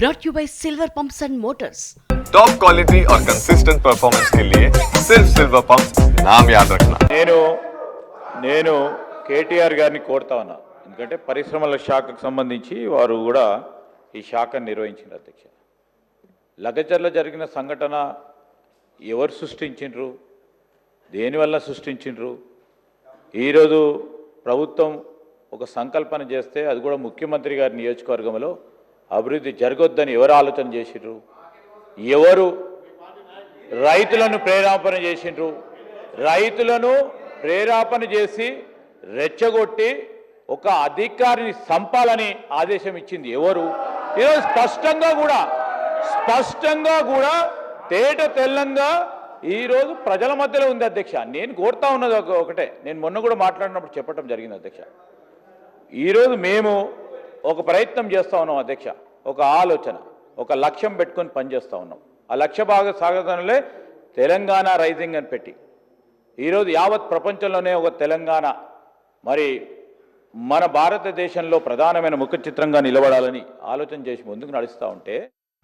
brought you by Silver Pumps and Motors. Top quality और consistent performance के लिए सिर्फ सिल्वर पंप नाम याद रखना నేను నేను కేటీఆర్ గారిని కోరుతా ఉన్నా ఎందుకంటే పరిశ్రమల శాఖకు సంబంధించి వారు కూడా ఈ శాఖను నిర్వహించారు అధ్యక్ష లగచర్ల జరిగిన సంఘటన ఎవరు సృష్టించిండ్రు దేనివల్ల సృష్టించిండ్రు ఈరోజు ప్రభుత్వం ఒక సంకల్పన చేస్తే అది కూడా ముఖ్యమంత్రి గారి నియోజకవర్గంలో అభివృద్ధి జరగొద్దని ఎవరు ఆలోచన చేసిండ్రు ఎవరు రైతులను ప్రేరేపణ చేసిండ్రు రైతులను ప్రేరేపణ చేసి రెచ్చగొట్టి ఒక అధికారిని సంపాలని ఆదేశం ఇచ్చింది ఎవరు? ఈరోజు స్పష్టంగా కూడా స్పష్టంగా కూడా తేట తెల్లంగా ఈరోజు ప్రజల మధ్యలో ఉంది అధ్యక్ష. నేను కోరుతా ఉన్నది ఒకటే. నేను మొన్న కూడా మాట్లాడినప్పుడు చెప్పడం జరిగింది అధ్యక్ష. ఈరోజు మేము ఒక ప్రయత్నం చేస్తూ ఉన్నాం అధ్యక్ష. ఒక ఆలోచన ఒక లక్ష్యం పెట్టుకొని పనిచేస్తూ ఉన్నాం. ఆ లక్ష్య భాగ సాగతంలో తెలంగాణ రైజింగ్ అని పెట్టి ఈరోజు యావత్ ప్రపంచంలోనే ఒక తెలంగాణ మరి మన భారతదేశంలో ప్రధానమైన ముఖ చిత్రంగా నిలబడాలని ఆలోచన చేసి ముందుకు నడుస్తూ ఉంటే